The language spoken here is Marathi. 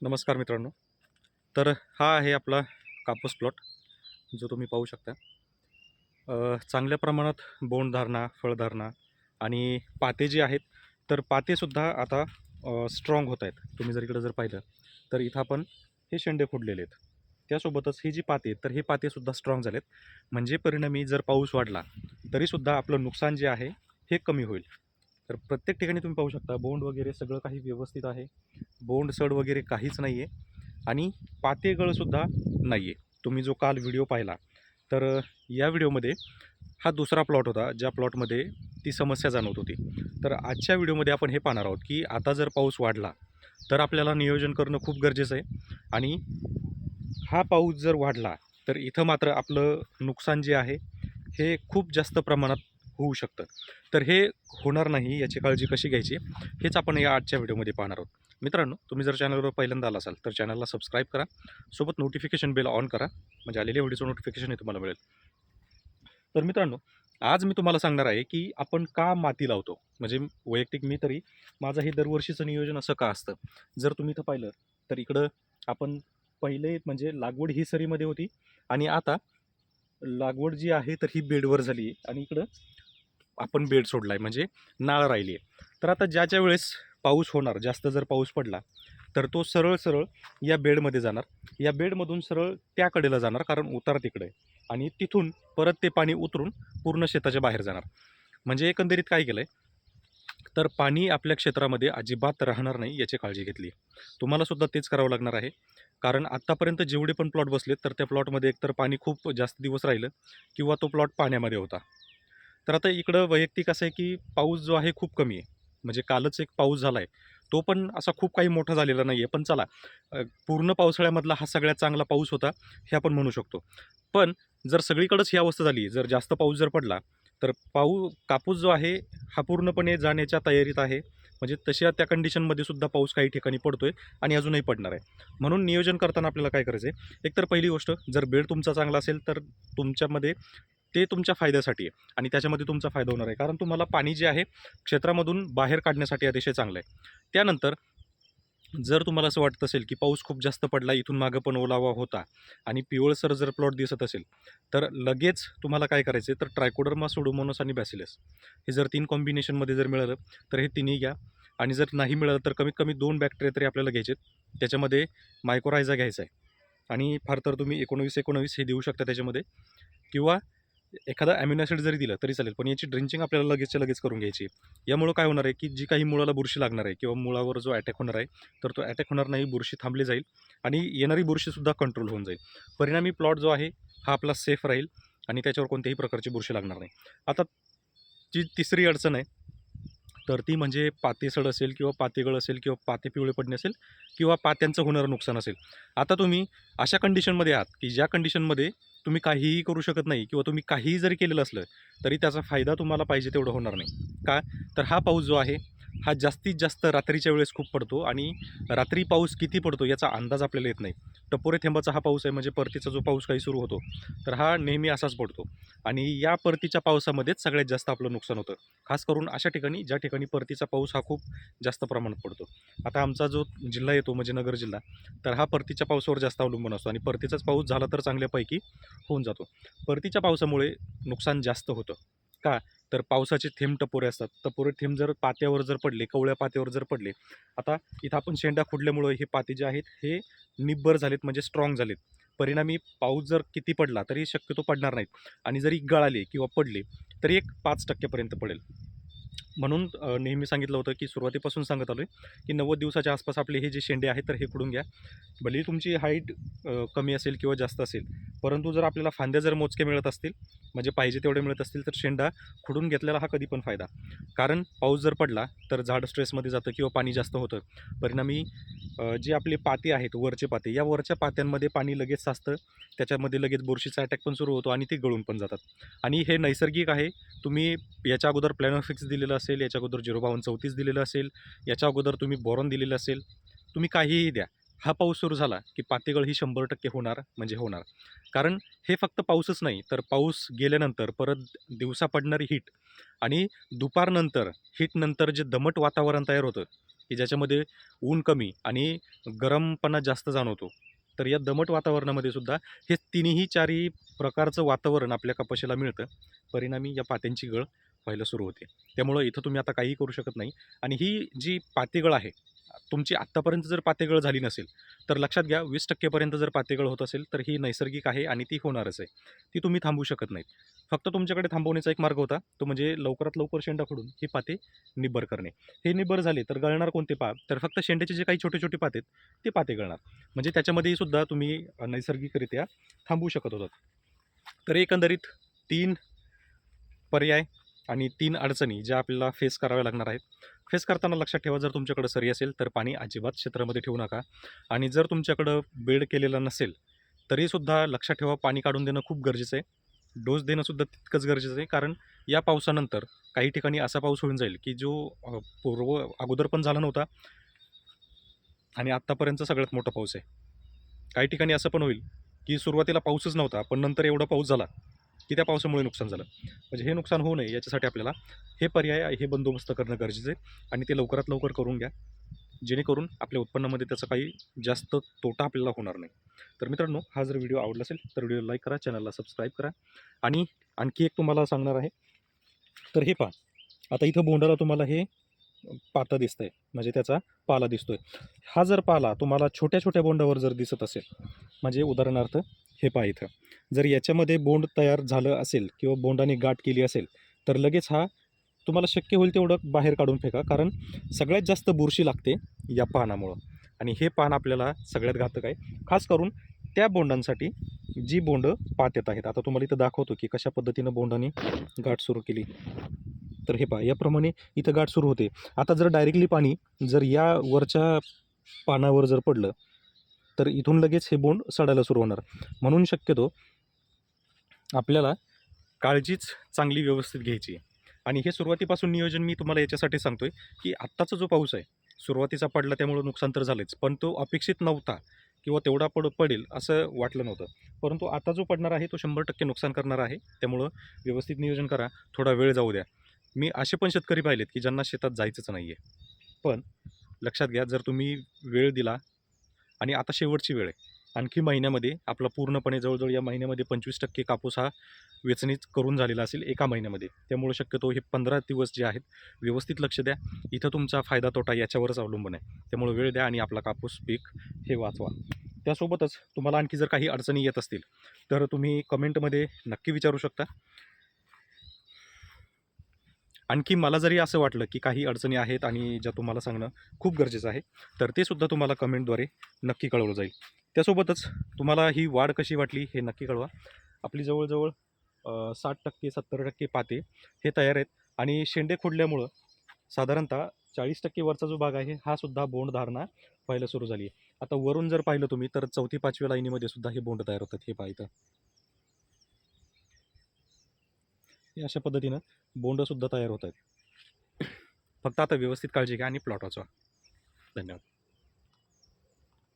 नमस्कार मित्रांनो. तर हा आहे आपला कापूस प्लॉट जो तुम्ही पाहू शकता. चांगल्या प्रमाणात बोंडधारणा फळधारणा आणि पाते जे आहेत तर पातेसुद्धा आता स्ट्रॉंग होत आहेत. तुम्ही जर इकडं जर पाहिलं तर इथं आपण हे शेंडे फुडलेले आहेत. त्यासोबतच ही जी पाते आहेत तर हे पातेसुद्धा स्ट्रॉंग झालेत. म्हणजे परिणामी जर पाऊस वाढला तरीसुद्धा आपलं नुकसान जे आहे हे कमी होईल. तर प्रत्येक ठिकाणी तुम्ही पाहू शकता बोंड वगैरे सगळं काही व्यवस्थित आहे. बोंड सड वगैरे काहीच नाही आहे आणि पातेगळसुद्धा नाही आहे तुम्ही जो काल व्हिडिओ पाहिला तर या व्हिडिओमध्ये हा दुसरा प्लॉट होता ज्या प्लॉटमध्ये ती समस्या जाणवत होती. तर आजच्या व्हिडिओमध्ये आपण हे पाहणार आहोत की आता जर पाऊस वाढला तर आपल्याला नियोजन करणं खूप गरजेचं आहे. आणि हा पाऊस जर वाढला तर इथं मात्र आपलं नुकसान जे आहे हे खूप जास्त प्रमाणात होऊ शकतं तर हे होणार नाही याची काळजी कशी घ्यायची हेच आपण या आजच्या व्हिडिओमध्ये पाहणार आहोत. मित्रांनो तुम्ही जर चॅनलवर पहिल्यांदा आला असाल तर चॅनलला सबस्क्राईब करा सोबत नोटिफिकेशन बेल ऑन करा म्हणजे आलेल्या व्हिडिओचं नोटिफिकेशन हे तुम्हाला मिळेल. तर मित्रांनो आज मी तुम्हाला सांगणार आहे की आपण का माती लावतो? म्हणजे वैयक्तिक मी तरी माझं हे दरवर्षीचं नियोजन असं का असतं? जर तुम्ही इथं पाहिलं तर इकडं आपण पहिले म्हणजे लागवड ही सरीमध्ये होती आणि आता लागवड जी आहे तर ही बेडवर झाली आणि इकडं आपण बेड सोडला आहे म्हणजे नाळ राहिली आहे. तर आता ज्याच्या वेळेस पाऊस होणार जास्त जर पाऊस पडला तर तो सरळ सरळ या बेडमध्ये जाणार. या बेडमधून सरळ त्या कडेला जाणार कारण उतार तिकडे आहे. आणि तिथून परत ते पाणी उतरून पूर्ण शेताच्या बाहेर जाणार. म्हणजे एकंदरीत काय केलं आहे तर पाणी आपल्या क्षेत्रामध्ये अजिबात राहणार नाही याची काळजी घेतली. तुम्हाला सुद्धा तेच करावं लागणार आहे. कारण आत्तापर्यंत जेवढे पण प्लॉट बसले तर त्या प्लॉटमध्ये एकतर पाणी खूप जास्त दिवस राहिलं किंवा तो प्लॉट पाण्यामध्ये होता. तर आता इकडं वैयक्तिक असं आहे की पाऊस जो आहे खूप कमी आहे. म्हणजे कालच एक पाऊस झाला आहे तो पण असा खूप काही मोठा झालेला नाही आहे पण चला पूर्ण पावसाळ्यामधला हा सगळ्यात चांगला पाऊस होता हे आपण म्हणू शकतो. पण जर सगळीकडेच ही अवस्था झाली जर जास्त पाऊस जर पडला तर पाऊ कापूस जो आहे हा पूर्णपणे जाण्याच्या तयारीत आहे. म्हणजे तशा त्या कंडिशनमध्ये सुद्धा पाऊस काही ठिकाणी पडतोय आणि अजूनही पडणार आहे. म्हणून नियोजन करताना आपल्याला काय करायचं आहे एकतर पहिली गोष्ट जर बेड तुमचा चांगला असेल तर तुमच्यामध्ये ते तुमच्या फायद्यासाठी आहे. आणि त्याच्यामध्ये तुमचा फायदा होणार आहे. कारण तुम्हाला पाणी जे आहे क्षेत्रामधून बाहेर काढण्यासाठी अतिशय चांगलं आहे. त्यानंतर जर तुम्हाला असं वाटत असेल की पाऊस खूप जास्त पडला इथून मागं पण ओलावा होता आणि पिवळसर जर प्लॉट दिसत असेल तर लगेच तुम्हाला काय करायचं आहे तर ट्रायकोडर्मा सोडोमोनस आणि बॅसिलस. हे जर तीन कॉम्बिनेशनमध्ये जर मिळालं तर हे तिन्ही घ्या. आणि जर नाही मिळालं तर कमीत कमी दोन बॅक्टेरिया तरी आपल्याला घ्यायचे आहेत. त्याच्यामध्ये मायक्रोरायझा घ्यायचा आहे. आणि फार तर तुम्ही एकोणवीस एकोणवीस हे देऊ शकता त्याच्यामध्ये. किंवा एखादा अॅमिनो ॲसिड जरी दिलं तरी चालेल पण याची ड्रिंचिंग आपल्याला लगेचच्या लगेच करून घ्यायची. यामुळं काय होणार आहे की जी काही मुळाला बुरशी लागणार आहे किंवा मुळावर जो अटॅक होणार आहे तर तो अटॅक होणार नाही बुरशी थांबली जाईल आणि येणारी बुरशीसुद्धा कंट्रोल होऊन जाईल. परिणामी प्लॉट जो आहे हा आपला सेफ राहील आणि त्याच्यावर कोणत्याही प्रकारची बुरशी लागणार नाही. आता जी तिसरी अडचण आहे तर ती म्हणजे पातेसड असेल किंवा पातेगळ असेल किंवा पाते पिवळे पडणे असेल किंवा पात्यांचं होणारं नुकसान असेल. आता तुम्ही अशा कंडिशनमध्ये आहात की ज्या कंडिशनमध्ये तुम्ही काहीही करू शकत नाही किंवा तुम्ही काहीही जरी केलेलं असलं तरी त्याचा फायदा तुम्हाला पाहिजे तेवढं होणार नाही. का? तर हा पाऊस जो आहे हा जास्तीत जास्त रात्रीच्या वेळेस खूप पडतो आणि रात्री पाऊस किती पडतो याचा अंदाज आपल्याला येत नाही. टपोरे थेंबाचा हा पाऊस आहे म्हणजे परतीचा जो पाऊस काही सुरू होतो तर हा नेहमी असाच पडतो. आणि या परतीच्या पावसामध्येच सगळ्यात जास्त आपलं नुकसान होतं. खास करून अशा ठिकाणी ज्या ठिकाणी परतीचा पाऊस हा खूप जास्त प्रमाणात पडतो. आता आमचा जो जिल्हा येतो म्हणजे नगर जिल्हा तर हा परतीच्या पावसावर जास्त अवलंबून असतो आणि परतीचाच पाऊस झाला तर चांगल्यापैकी होऊन जातो. परतीच्या पावसामुळे नुकसान जास्त होतं. का? तर पावसाचे थेंब टपोरे असतात. टपोरे थेंब जर पात्यावर जर पडले कवळ्या पात्यावर जर पडले आता इथं आपण शेंडा खुडल्यामुळं हे पाते जे आहेत हे निब्बर झालेत म्हणजे स्ट्रॉंग झालेत. परिणामी पाऊस जर किती पडला तरी शक्यतो पडणार नाहीत. आणि जरी गळाले किंवा पडले तरी एक पाच टक्क्यापर्यंत पडेल. म्हणून नेहमी सांगितलं होतं की सुरुवातीपासून सांगत आलो आहे की नव्वद दिवसाच्या आसपास आपले हे जे शेंडे आहेत तर हे खुडून घ्या. भले तुमची हाईट कमी असेल किंवा जास्त असेल परंतु जर आपल्याला फांद्या जर मोजके मिळत असतील म्हणजे पाहिजे तेवढे मिळत असतील तर शेंडा खुडून घेतलेला हा कधी पण फायदा. कारण पाऊस जर पडला तर झाड स्ट्रेसमध्ये जातं किंवा पाणी जास्त होतं. परिणामी जे आपले पाते आहेत वरचे पाते या वरच्या पात्यांमध्ये पाणी लगेच साचतं त्याच्यामध्ये लगेच बुरशीचा अटॅक पण सुरू होतो आणि ते गळून पण जातात. आणि हे नैसर्गिक आहे तुम्ही याच्या अगोदर प्लॅनोफिक्स दिलेलं असेल याच्या अगोदर झिरो बावन्न चौतीस दिलेलं असेल याच्या अगोदर तुम्ही बोरॉन दिलेलं असेल तुम्ही काहीही द्या. हा पाऊस सुरू झाला की पातेगळ ही शंभर टक्के होणार म्हणजे होणार. कारण हे फक्त पाऊसच नाही तर पाऊस गेल्यानंतर परत दिवसा पडणारी हीट आणि दुपारनंतर हीटनंतर जे दमट वातावरण तयार होतं की ज्याच्यामध्ये ऊन कमी आणि गरमपणा जास्त जाणवतो तर या दमट वातावरणामध्ये सुद्धा हे तिन्ही चारही प्रकारचं वातावरण आपल्या कपाशीला मिळतं. परिणामी या पात्यांची गळ व्हायला सुरू होते. त्यामुळं इथं तुम्ही आता काहीही करू शकत नाही. आणि ही जी पातेगळ आहे तुमची आत्तापर्यंत जर पातेगळ झाली नसेल तर लक्षात घ्या वीस टक्केपर्यंत जर पातेगळ होत असेल तर ही नैसर्गिक आहे आणि ती होणारच आहे. ती तुम्ही थांबवू शकत नाहीत. फक्त तुमच्याकडे थांबवण्याचा एक मार्ग होता तो म्हणजे लवकरात लवकर शेंडा फोडून ही पाते निब्बर करणे. हे निब्बर झाले तर गळणार कोणते पात तर फक्त शेंड्याचे जे काही छोटे छोटे पाते आहेत ते पाते गळणार. म्हणजे त्याच्यामध्येही सुद्धा तुम्ही नैसर्गिकरित्या थांबवू शकत होतात. तर एकंदरीत तीन पर्याय आणि तीन अडचणी ज्या आपल्याला फेस कराव्या लागणार आहेत. फेस करताना लक्षात ठेवा जर तुमच्याकडं सरी असेल तर पाणी अजिबात क्षेत्रामध्ये ठेवू नका. आणि जर तुमच्याकडं बेड केलेलं नसेल तरीसुद्धा लक्षात ठेवा पाणी काढून देणं खूप गरजेचं आहे. डोस देणंसुद्धा तितकंच गरजेचं आहे कारण या पावसानंतर काही ठिकाणी असा पाऊस होऊन जाईल की जो पूर्व अगोदर पण झाला नव्हता आणि आत्तापर्यंत सगळ्यात मोठा पाऊस आहे. काही ठिकाणी असं पण होईल की सुरुवातीला पाऊसच नव्हता पण नंतर एवढा पाऊस झाला की त्या पावसामुळे नुकसान झालं. म्हणजे हे नुकसान होऊ नये याच्यासाठी आपल्याला हे पर्याय हे बंदोबस्त करणं गरजेचं आहे आणि ते लवकरात लवकर करून घ्या. जेणेकरून आपल्या उत्पन्नामध्ये त्याचा काही जास्त तोटा आपल्याला होणार नाही. तर मित्रांनो हा जर व्हिडिओ आवडला असेल तर व्हिडिओ लाईक करा चॅनलला सबस्क्राईब करा. आणि आणखी एक तुम्हाला सांगणार आहे तर हे पहा. आता इथं बोंडाला तुम्हाला हे पाता आहे म्हणजे त्याचा पाला दिसतोय. हा जर पाला तुम्हाला छोट्या छोट्या बोंडावर जर दिसत असेल म्हणजे उदाहरणार्थ हे पहा इथं. जर याच्यामध्ये बोंड तयार झालं असेल किंवा बोंडाने गाठ केली असेल तर लगेच हा तुम्हाला शक्य होईल तेवढं बाहेर काढून फेका. कारण सगळ्यात जास्त बुरशी लागते या पानामुळं. आणि हे पान आपल्याला सगळ्यात घातक आहे. खास करून त्या बोंडांसाठी जी बोंड पात येत आहेत. आता तुम्हाला इथं दाखवतो की कशा पद्धतीनं बोंडाने गाठ सुरू केली. तर हे पहा याप्रमाणे इथं गाठ सुरू होते. आता जर डायरेक्टली पाणी जर या वरच्या पानावर जर पडलं तर इथून लगेच हे बोंड सडायला सुरू होणार. म्हणून शक्यतो आपल्याला काळजीच चांगली व्यवस्थित घ्यायची आहे. आणि हे सुरुवातीपासून नियोजन मी तुम्हाला याच्यासाठी सांगतोय की आत्ताचा जो पाऊस आहे सुरुवातीचा पडला त्यामुळं नुकसान तर झालेच पण तो अपेक्षित नव्हता किंवा तेवढा पड पडेल असं वाटलं नव्हतं. परंतु आता जो पडणार आहे तो शंभर टक्के नुकसान करणार आहे. त्यामुळं व्यवस्थित नियोजन करा थोडा वेळ जाऊ द्या. मी असे पण शेतकरी पाहिलेत की ज्यांना शेतात जायचंच नाही आहे पण लक्षात घ्या जर तुम्ही वेळ दिला आणि आता शेवटची वेळ आहे. आणखी महिन्यामध्ये आपला पूर्णपणे जवळजवळ या महिन्यामध्ये पंचवीस टक्के कापूस हा वेचणीच करून झालेला असेल एका महिन्यामध्ये. त्यामुळे शक्यतो हे पंधरा दिवस जे आहेत व्यवस्थित लक्ष द्या. इथं तुमचा फायदा तोटा याच्यावरच अवलंबून आहे. त्यामुळे वेळ द्या आणि आपला कापूस पीक हे वाचवा. त्यासोबतच तुम्हाला आणखी जर काही अडचणी येत असतील तर तुम्ही कमेंटमध्ये नक्की विचारू शकता. आणखी मला जरी असं वाटलं की काही अडचणी आहेत आणि ज्या तुम्हाला सांगणं खूप गरजेचं आहे तर ते सुद्धा तुम्हाला कमेंटद्वारे नक्की कळवलं जाईल. त्यासोबतच तुम्हाला ही वाढ कशी वाटली हे नक्की कळवा. आपली जवळजवळ साठ टक्के सत्तर टक्के पाते हे तयार आहेत आणि शेंडे खोडल्यामुळं साधारणतः चाळीस टक्के वरचा जो भाग आहे हा सुद्धा बोंड धारणा व्हायला सुरू झाली आहे. आता वरून जर पाहिलं तुम्ही तर चौथी पाचव्या लाईनीमध्ये सुद्धा हे बोंड तयार होतात हे पाहिजे हे अशा पद्धतीनं बोंडसुद्धा तयार होत आहेत. फक्त आता व्यवस्थित काळजी घ्या आणि प्लॉट वाचवा. धन्यवाद.